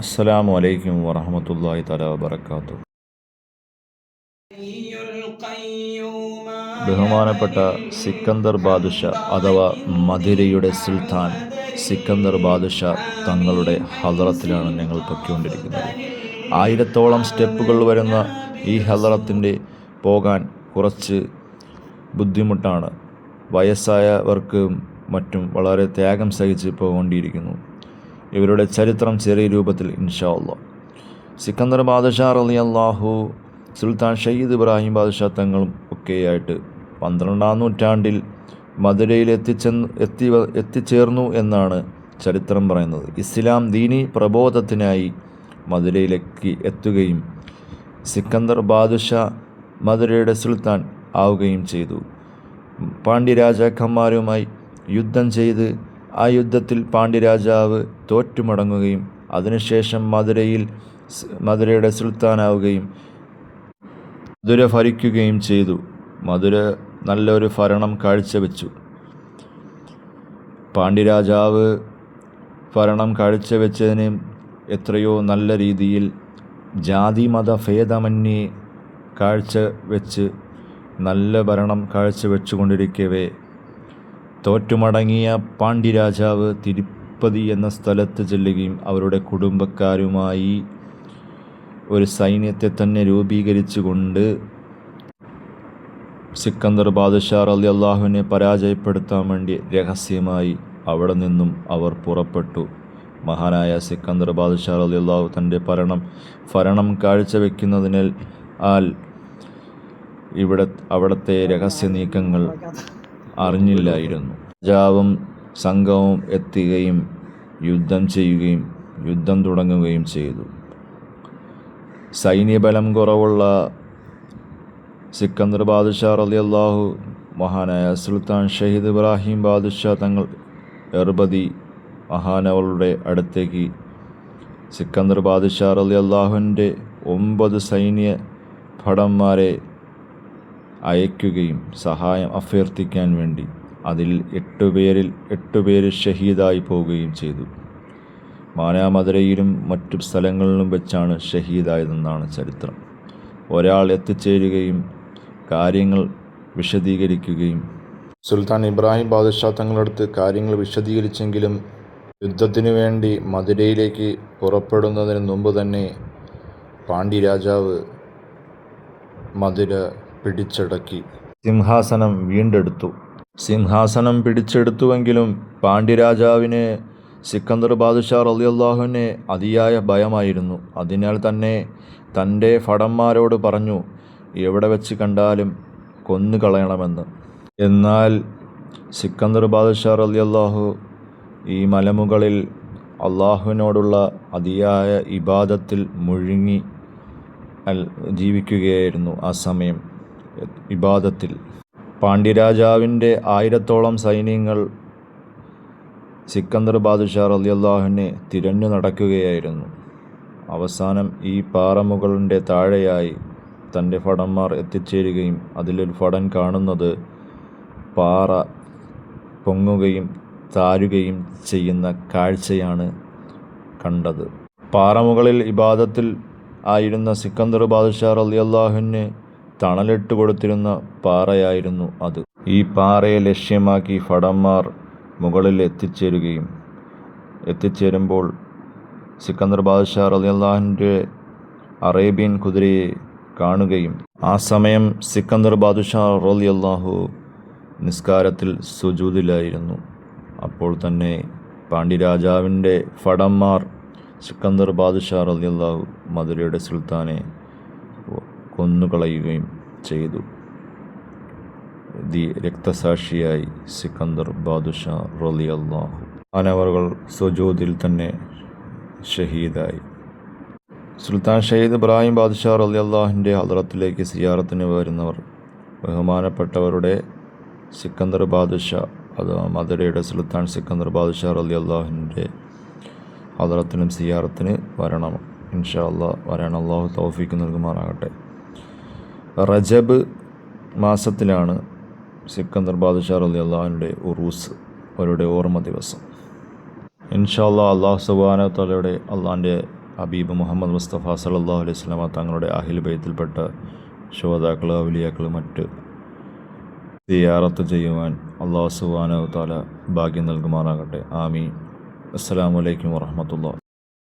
അസ്സലാമു അലൈക്കും വറഹമത്തല്ലാഹി തല വബർക്കാത്തു ബഹുമാനപ്പെട്ട സിക്കന്ദർ ബാദുഷ അഥവാ മധുരയുടെ സുൽത്താൻ സിക്കന്ദർ ബാദുഷ തങ്ങളുടെ ഹലറത്തിലാണ് ഞങ്ങൾ പൊയ്ക്കൊണ്ടിരിക്കുന്നത് ആയിരത്തോളം സ്റ്റെപ്പുകൾ വരുന്ന ഈ ഹലറത്തിന്റെ പോകാൻ കുറച്ച് ബുദ്ധിമുട്ടാണ്. വയസ്സായവർക്കും മറ്റും വളരെ ത്യാഗം സഹിച്ച് പോകേണ്ടിയിരിക്കുന്നു ഇവരുടെ ചരിത്രം ചെറിയ രൂപത്തിൽ ഇൻഷാ അള്ളാ സിക്കന്ദർ ബാദഷാ അലി അള്ളാഹു സുൽത്താൻ ഷയ്യിദ് ഇബ്രാഹിം ബാദഷാ തങ്ങളും ഒക്കെയായിട്ട് പന്ത്രണ്ടാം നൂറ്റാണ്ടിൽ മധുരയിൽ എത്തിച്ചെന്ന് എത്തി എത്തിച്ചേർന്നു എന്നാണ് ചരിത്രം പറയുന്നത്. ഇസ്ലാം ദീനി പ്രബോധത്തിനായി മധുരയിലേക്ക് എത്തുകയും സിക്കന്ദർ ബാദുഷാ മധുരയുടെ സുൽത്താൻ ആവുകയും ചെയ്തു. പാണ്ഡ്യരാജാക്കന്മാരുമായി യുദ്ധം ചെയ്ത് ആ യുദ്ധത്തിൽ പാണ്ഡ്യരാജാവ് തോറ്റുമടങ്ങുകയും അതിനുശേഷം മധുരയിൽ മധുരയുടെ സുൽത്താനാവുകയും മധുര ഭരിക്കുകയും ചെയ്തു. മധുര നല്ലൊരു ഭരണം കാഴ്ചവെച്ചു. പാണ്ഡ്യരാജാവ് ഭരണം കാഴ്ചവെച്ചതിന് എത്രയോ നല്ല രീതിയിൽ ജാതി മത ഭേദമന്യേ കാഴ്ചവെച്ച് നല്ല ഭരണം കാഴ്ചവെച്ചുകൊണ്ടിരിക്കവേ. തോറ്റുമടങ്ങിയ പാണ്ഡ്യരാജാവ് തിരുപ്പതി എന്ന സ്ഥലത്ത് ചെല്ലുകയും അവരുടെ കുടുംബക്കാരുമായി ഒരു സൈന്യത്തെ തന്നെ രൂപീകരിച്ചുകൊണ്ട് സിക്കന്ദർ ബാദുഷാർ അലി അള്ളാഹുവിനെ പരാജയപ്പെടുത്താൻ വേണ്ടി രഹസ്യമായി അവിടെ നിന്നും അവർ പുറപ്പെട്ടു. മഹാനായ സിക്കന്ദർ ബാദുഷാർ അലി അള്ളാഹു തന്റെ ഭരണം ഭരണം കാഴ്ചവെക്കുന്നതിനാൽ ആൽ ഇവിടെ അവിടുത്തെ രഹസ്യ നീക്കങ്ങൾ അറിഞ്ഞില്ലായിരുന്നു. രാജാവും സംഘവും എത്തുകയും യുദ്ധം ചെയ്യുകയും യുദ്ധം തുടങ്ങുകയും ചെയ്തു. സൈന്യബലം കുറവുള്ള സിക്കന്ദർ ബാദുഷാ റലി അള്ളാഹു മഹാനായ സുൽത്താൻ ഷഹീദ് ഇബ്രാഹിം ബാദുഷാ തങ്ങൾ എർബദി മഹാനവളുടെ അടുത്തേക്ക് സിക്കന്ദർ ബാദുഷാ റലി അള്ളാഹുവിന്റെ ഒമ്പത് സൈന്യ ഭടന്മാരെ അയക്കുകയും സഹായം അഭ്യർത്ഥിക്കാൻ വേണ്ടി അതിൽ എട്ടുപേരിൽ എട്ടുപേര് ഷഹീദായി പോവുകയും ചെയ്തു. മാനാമധുരയിലും മറ്റു സ്ഥലങ്ങളിലും വെച്ചാണ് ഷഹീദായതെന്നാണ് ചരിത്രം. ഒരാൾ എത്തിച്ചേരുകയും കാര്യങ്ങൾ വിശദീകരിക്കുകയും സുൽത്താൻ ഇബ്രാഹിം ബാദുഷാ തങ്ങളടുത്ത് കാര്യങ്ങൾ വിശദീകരിച്ചെങ്കിലും യുദ്ധത്തിനു വേണ്ടി മധുരയിലേക്ക് പുറപ്പെടുന്നതിന് മുമ്പ് തന്നെ പാണ്ഡ്യരാജാവ് മധുര പിടിച്ചടക്കി. സിംഹാസനം വീണ്ടെടുത്തു. സിംഹാസനം പിടിച്ചെടുത്തുവെങ്കിലും പാണ്ഡ്യരാജാവിന് സിക്കന്ദർ ബാദുഷാ റലിയല്ലാഹുവിനെ അതിയായ ഭയമായിരുന്നു. അതിനാൽ തന്നെ തന്റെ ഭടന്മാരോട് പറഞ്ഞു എവിടെ വെച്ച് കണ്ടാലും കൊന്നു കളയണമെന്ന് എന്നാൽ സിക്കന്ദർ ബാദുഷാ റലിയല്ലാഹു ഈ മലമുകളിൽ അള്ളാഹുവിനോടുള്ള അതിയായ ഇബാദത്തിൽ മുഴുങ്ങി ജീവിക്കുകയായിരുന്നു ആ സമയം. ഇബാദത്തിൽ പാണ്ഡ്യരാജാവിന്റെ ആയിരത്തോളം സൈന്യങ്ങൾ സിക്കന്ദർ ബാദുഷാ അലിയല്ലാഹുവിനെ തിരഞ്ഞു നടക്കുകയായിരുന്നു. അവസാനം ഈ പാറമുകളുടെ താഴെയായി തന്റെ ഭടന്മാർ എത്തിച്ചേരുകയും അതിലൊരു ഫടൻ കാണുന്നത് പാറ പൊങ്ങുകയും താരുകയും ചെയ്യുന്ന കാഴ്ചയാണ് കണ്ടത്. പാറമുകളിൽ ഇബാദത്തിൽ ആയിരുന്ന സിക്കന്ദർ ബാദുഷാർ അലി അള്ളാഹുവിന് തണലിട്ട് കൊടുത്തിരുന്ന പാറയായിരുന്നു അത്. ഈ പാറയെ ലക്ഷ്യമാക്കി ഭടന്മാർ മുകളിൽ എത്തിച്ചേരുകയും എത്തിച്ചേരുമ്പോൾ സിക്കന്ദർ ബാദ്ഷാ റലിയല്ലാഹിന്റെ അറേബ്യൻ കുതിരയെ കാണുകയും ആ സമയം സിക്കന്ദർ ബാദുഷാ റലിയല്ലാഹു നിസ്കാരത്തിൽ സുജൂതിലായിരുന്നു. അപ്പോൾ തന്നെ പാണ്ഡ്യരാജാവിന്റെ ഭടന്മാർ സിക്കന്ദർ ബാദുഷാ റലിയല്ലാഹു മധുരയുടെ സുൽത്താനെ കൊന്നുകളയുകയും ചെയ്തു. ദി രക്തസാക്ഷിയായി സിക്കന്ദർ ബാദുഷാ റലിയല്ലാഹു മാനവറുകൾ സുജൂദിൽ തന്നെ ഷഹീദായി. സുൽത്താൻ ഷഹീദ് ഇബ്രാഹിം ബാദുഷാ റലിയല്ലാഹിന്റെ ഹദ്രത്തിലേക്ക് സിയാറത്തിന് വരുന്നവർ ബഹുമാനപ്പെട്ടവരുടെ സിക്കന്ദർ ബാദുഷാ അഥവാ മധുരയുടെ സുൽത്താൻ സിക്കന്ദർ ബാദുഷാ റലി അള്ളാഹുവിന്റെ ഹദറത്തിനും സിയാറത്തിന് വരണം. ഇൻഷാ അള്ളാഹ് വരാൻ അള്ളാഹു തൗഫീക്ക് നൽകുമാറാകട്ടെ. റജബ് മാസത്തിലാണ് സിക്കന്ദർ ബാദുഷാർ അലി അള്ളാഹുവിന്റെ ഉറൂസ് അവരുടെ ഓർമ്മ ദിവസം. ഇൻഷാല്ലാ അള്ളാഹ് അള്ളാഹു സുബാന തലയുടെ അള്ളാഹിന്റെ ഹബീബ് മുഹമ്മദ് മുസ്തഫ സല്ലല്ലാഹു അലൈഹി സ്വലാമ തങ്ങളുടെ അഹിൽ ബൈത്തിൽപ്പെട്ട ശോതാക്കൾ അവലിയാക്കൾ മറ്റ് സിയാറത്ത് ചെയ്യുവാൻ അള്ളാഹു സുബ്ഹാനഹു താല ഭാഗ്യം നൽകുമാറാകട്ടെ. ആമീൻ. അസ്സാം വലൈക്കും വറഹ്മത്തുള്ളാഹി